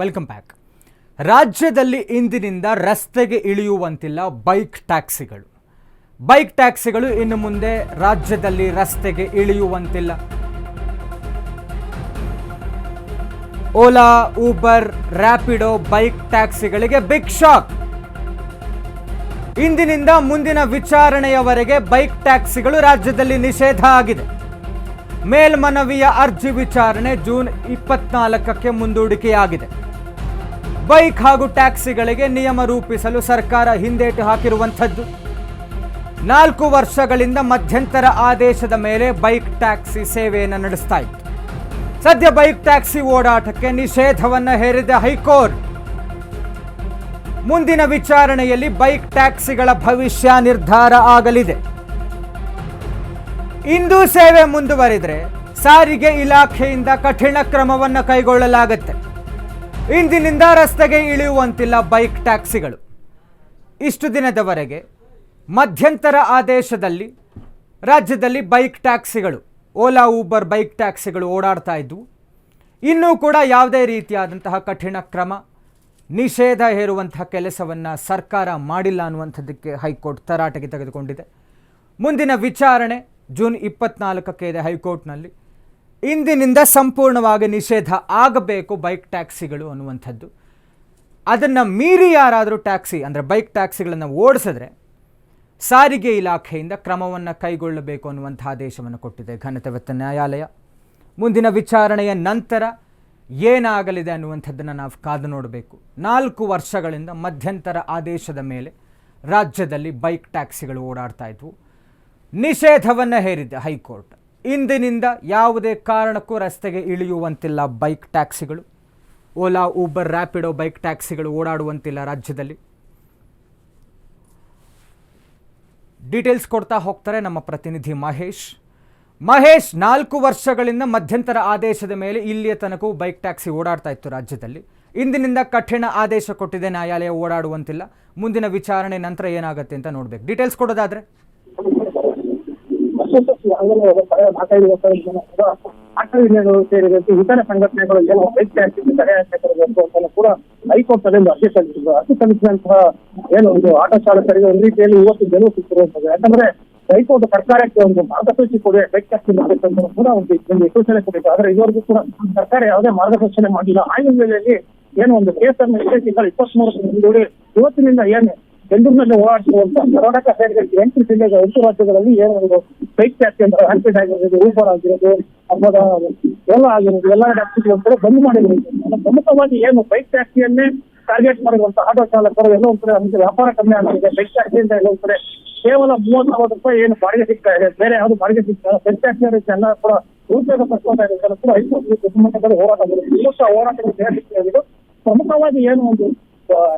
Welcome back ರಾಜ್ಯದಲ್ಲಿ ಇಂದಿನಿಂದ ರಸ್ತೆಗೆ ಇಳಿಯುವಂತಿಲ್ಲ ಬೈಕ್ ಟ್ಯಾಕ್ಸಿಗಳು ಬೈಕ್ ಟ್ಯಾಕ್ಸಿಗಳು ಇನ್ನು ಮುಂದೆ ರಾಜ್ಯದಲ್ಲಿ ರಸ್ತೆಗೆ ಇಳಿಯುವಂತಿಲ್ಲ. ಓಲಾ ಊಬರ್ ರ್ಯಾಪಿಡೋ ಬೈಕ್ ಟ್ಯಾಕ್ಸಿಗಳಿಗೆ ಬಿಗ್ ಶಾಕ್ ಇಂದಿನಿಂದ ಮುಂದಿನ ವಿಚಾರಣೆಯವರೆಗೆ ಬೈಕ್ ಟ್ಯಾಕ್ಸಿಗಳು ರಾಜ್ಯದಲ್ಲಿ ನಿಷೇಧ ಆಗಿದೆ. ಮೇಲ್ಮನವಿಯ ಅರ್ಜಿ ವಿಚಾರಣೆ ಜೂನ್ ಇಪ್ಪತ್ನಾಲ್ಕಕ್ಕೆ ಮುಂದೂಡಿಕೆಯಾಗಿದೆ. ಬೈಕ್ ಹಾಗೂ ಟ್ಯಾಕ್ಸಿಗಳಿಗೆ ನಿಯಮ ರೂಪಿಸಲು ಸರ್ಕಾರ ಹಿಂದೇಟು ಹಾಕಿರುವಂಥದ್ದು. ನಾಲ್ಕು ವರ್ಷಗಳಿಂದ ಮಧ್ಯಂತರ ಆದೇಶದ ಮೇಲೆ ಬೈಕ್ ಟ್ಯಾಕ್ಸಿ ಸೇವೆಯನ್ನು ನಡೆಸ್ತಾ ಇತ್ತು. ಸದ್ಯ ಬೈಕ್ ಟ್ಯಾಕ್ಸಿ ಓಡಾಟಕ್ಕೆ ನಿಷೇಧವನ್ನು ಹೇರಿದ ಹೈಕೋರ್ಟ್. ಮುಂದಿನ ವಿಚಾರಣೆಯಲ್ಲಿ ಬೈಕ್ ಟ್ಯಾಕ್ಸಿಗಳ ಭವಿಷ್ಯ ನಿರ್ಧಾರ ಆಗಲಿದೆ. ಇಂದು ಸೇವೆ ಮುಂದುವರಿದರೆ ಸಾರಿಗೆ ಇಲಾಖೆಯಿಂದ ಕಠಿಣ ಕ್ರಮವನ್ನು ಕೈಗೊಳ್ಳಲಾಗುತ್ತೆ. ಇಂದಿನಿಂದ ರಸ್ತೆಗೆ ಇಳಿಯುವಂತಿಲ್ಲ ಬೈಕ್ ಟ್ಯಾಕ್ಸಿಗಳು. ಇಷ್ಟು ದಿನದವರೆಗೆ ಮಧ್ಯಂತರ ಆದೇಶದಲ್ಲಿ ರಾಜ್ಯದಲ್ಲಿ ಬೈಕ್ ಟ್ಯಾಕ್ಸಿಗಳು, ಓಲಾ, ಊಬರ್ ಬೈಕ್ ಟ್ಯಾಕ್ಸಿಗಳು ಓಡಾಡ್ತಾ ಇದ್ವು. ಇನ್ನೂ ಕೂಡ ಯಾವುದೇ ರೀತಿಯಾದಂತಹ ಕಠಿಣ ಕ್ರಮ, ನಿಷೇಧ ಹೇರುವಂತಹ ಕೆಲಸವನ್ನು ಸರ್ಕಾರ ಮಾಡಿಲ್ಲ ಅನ್ನುವಂಥದ್ದಕ್ಕೆ ಹೈಕೋರ್ಟ್ ತರಾಟೆಗೆ ತೆಗೆದುಕೊಂಡಿದೆ. ಮುಂದಿನ ವಿಚಾರಣೆ ಜೂನ್ ಇಪ್ಪತ್ನಾಲ್ಕಕ್ಕೆ ಇದೆ ಹೈಕೋರ್ಟ್ನಲ್ಲಿ. ಇಂದಿನಿಂದ ಸಂಪೂರ್ಣವಾಗಿ ನಿಷೇಧ ಆಗಬೇಕು ಬೈಕ್ ಟ್ಯಾಕ್ಸಿಗಳು ಅನ್ನುವಂಥದ್ದು. ಅದನ್ನು ಮೀರಿ ಯಾರಾದರೂ ಟ್ಯಾಕ್ಸಿ, ಅಂದರೆ ಬೈಕ್ ಟ್ಯಾಕ್ಸಿಗಳನ್ನು ಓಡಿಸಿದ್ರೆ ಸಾರಿಗೆ ಇಲಾಖೆಯಿಂದ ಕ್ರಮವನ್ನು ಕೈಗೊಳ್ಳಬೇಕು ಅನ್ನುವಂಥ ಆದೇಶವನ್ನು ಕೊಟ್ಟಿದೆ ಘನತೆವೆತ್ತ ನ್ಯಾಯಾಲಯ. ಮುಂದಿನ ವಿಚಾರಣೆಯ ನಂತರ ಏನಾಗಲಿದೆ ಅನ್ನುವಂಥದ್ದನ್ನು ನಾವು ಕಾದು ನೋಡಬೇಕು. ನಾಲ್ಕು ವರ್ಷಗಳಿಂದ ಮಧ್ಯಂತರ ಆದೇಶದ ಮೇಲೆ ರಾಜ್ಯದಲ್ಲಿ ಬೈಕ್ ಟ್ಯಾಕ್ಸಿಗಳು ಓಡಾಡ್ತಾ ಇದ್ವು. ನಿಷೇಧವನ್ನು ಹೇರಿದೆ ಹೈಕೋರ್ಟ್. ಇಂದಿನಿಂದ ಯಾವುದೇ ಕಾರಣಕ್ಕೂ ರಸ್ತೆಗೆ ಇಳಿಯುವಂತಿಲ್ಲ ಬೈಕ್ ಟ್ಯಾಕ್ಸಿಗಳು. ಓಲಾ, ಊಬರ್ ರ್ಯಾಪಿಡೋ ಬೈಕ್ ಟ್ಯಾಕ್ಸಿಗಳು ಓಡಾಡುವಂತಿಲ್ಲ ರಾಜ್ಯದಲ್ಲಿ. ಡೀಟೇಲ್ಸ್ ಕೊಡ್ತಾ ಹೋಗ್ತಾರೆ ನಮ್ಮ ಪ್ರತಿನಿಧಿ ಮಹೇಶ್. ಮಹೇಶ್, ನಾಲ್ಕು ವರ್ಷಗಳಿಂದ ಮಧ್ಯಂತರ ಆದೇಶದ ಮೇಲೆ ಇಲ್ಲಿಯ ತನಕವೂ ಬೈಕ್ ಟ್ಯಾಕ್ಸಿ ಓಡಾಡ್ತಾ ಇತ್ತು ರಾಜ್ಯದಲ್ಲಿ. ಇಂದಿನಿಂದ ಕಠಿಣ ಆದೇಶ ಕೊಟ್ಟಿದೆ, ನ್ಯಾಯಾಲಯ ಓಡಾಡುವಂತಿಲ್ಲ. ಮುಂದಿನ ವಿಚಾರಣೆ ನಂತರ ಏನಾಗುತ್ತೆ ಅಂತ ನೋಡ್ಬೇಕು. ಡೀಟೇಲ್ಸ್ ಕೊಡೋದಾದ್ರೆ? ಆಟೋ ಸೇರಿದಂತೆ ಇತರ ಸಂಘಟನೆಗಳು ಏನು ಟ್ಯಾಕ್ಸಿ ತಡೆ ಹಾಕಬೇಕು ಅಂತ ಕೂಡ ಹೈಕೋರ್ಟ್ ಅಲ್ಲಿ ಒಂದು ಅರ್ಜಿ ಸಲ್ಲಿಸಿದ್ರು ಅರ್ಜಿ ಸಲ್ಲಿಸಿದಂತಹ ಏನು ಒಂದು ಆಟೋ ಚಾಲಕರಿಗೆ ಒಂದು ರೀತಿಯಲ್ಲಿ ಇವತ್ತು ಗೆಲುವು ಸಿಕ್ಕಿರುವಂತದ್ದು ಯಾಕಂದ್ರೆ ಹೈಕೋರ್ಟ್ ಸರ್ಕಾರಕ್ಕೆ ಒಂದು ಮಾರ್ಗಸೂಚಿ ಕೊಡಿ ಟ್ಯಾಕ್ಸಿ ಮಾಡಬೇಕಂತ ಕೂಡ ಒಂದು ಒಂದು ಸೂಚನೆ ಕೊಟ್ಟಿತ್ತು ಆದ್ರೆ ಇದುವರೆಗೂ ಕೂಡ ಸರ್ಕಾರ ಯಾವುದೇ ಮಾರ್ಗಸೂಚನೆ ಮಾಡಿಲ್ಲ ಆ ಹಿನ್ನೆಲೆಯಲ್ಲಿ ಏನು ಒಂದು ಕೇಸನ್ನು ಇಪ್ಪತ್ಮೂರಕ್ಕೆ ಮುಂದೂಡಿ ಇವತ್ತಿನಿಂದ ಏನು ಬೆಂಗಳೂರಿನಲ್ಲಿ ಓಡಾಡಿಸುವಂತ ಕರ್ನಾಟಕ ಸೇರಿದಂತೆ ಎಂಟು ಜಿಲ್ಲೆಗಳ ಎಂಟು ರಾಜ್ಯಗಳಲ್ಲಿ ಏನು ಒಂದು ಬೈಕ್ ಆಕ್ಸಿಡೆಂಟ್ ಆಕ್ಸಿಡೆಂಟ್ ಆಗಿರೋದು ಊಬರ್ ಆಗಿರೋದು ಹಬ್ಬದ ಎಲ್ಲ ಆಗಿರೋದು ಎಲ್ಲ ಟ್ಯಾಕ್ಸಿಗಳು ಕೂಡ ಬಂದ್ ಮಾಡಿರೋದು ಪ್ರಮುಖವಾಗಿ ಏನು ಬೈಕ್ ಟ್ಯಾಕ್ಸಿಯನ್ನೇ ಟಾರ್ಗೆಟ್ ಮಾಡಿರುವಂತ ಆಟೋ ಚಾಲಕರು ಎಲ್ಲ ಒಂದ್ ಕಡೆ ವ್ಯಾಪಾರ ಕಮ್ಮಿ ಆಗಿದೆ ಬೈಕ್ ಆಕ್ಸಿಡೆಂಟ್ ಎಲ್ಲ ಒಂದ್ ಕಡೆ ಕೇವಲ ಮೂವತ್ತು ರೂಪಾಯಿ ಏನು ಬಾಡಿಗೆ ಸಿಗ್ತಾ ಇದೆ. ಬೇರೆ ಯಾವ್ದು ಬಾಡಿಗೆ ಸಿಗ್ತಾ ಬೈಕ್ ಟ್ಯಾಕ್ಸಿ ಎಲ್ಲ ಕೂಡ ಉದ್ಯೋಗ ಪಡ್ಕೊತಾ ಕೂಡ ಐದು ಕುಟುಂಬದಲ್ಲಿ ಹೋರಾಟ ಮಾಡಿದ್ರು. ಇವತ್ತು ಆ ಹೋರಾಟಕ್ಕೆ ಸೇರಿದ್ದು ಪ್ರಮುಖವಾಗಿ ಏನು ಒಂದು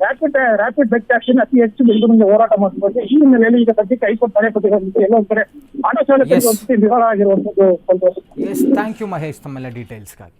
ರ್ಯಾಪಿಡ್ ರ್ಯಾಪಿಡ್ ಬೆಟ್ ಆಕ್ಷನ್ ಅತಿ ಹೆಚ್ಚು ಬೆಂಗಳೂರಿಗೆ ಹೋರಾಟ ಮಾಡ್ಬೋದು ಈ ಹಿನ್ನೆಲೆಯಲ್ಲಿ ಈಗ ಸದ್ಯಕ್ಕೆ ಹೈಕೋರ್ಟ್ ತಡೆ ಕೊಟ್ಟಿರುವಂತ ಎಲ್ಲ ಒಂದ್ ಕಡೆ ಆಟೋ ಚಾಲಕರಿಗೆ. ಒಂದು ವಿವರ ಆಗಿರುವಂತದ್ದು Santosh yes thank you Mahesh ತಮ್ಮೆಲ್ಲ ಡೀಟೇಲ್ಸ್ಗಾಗಿ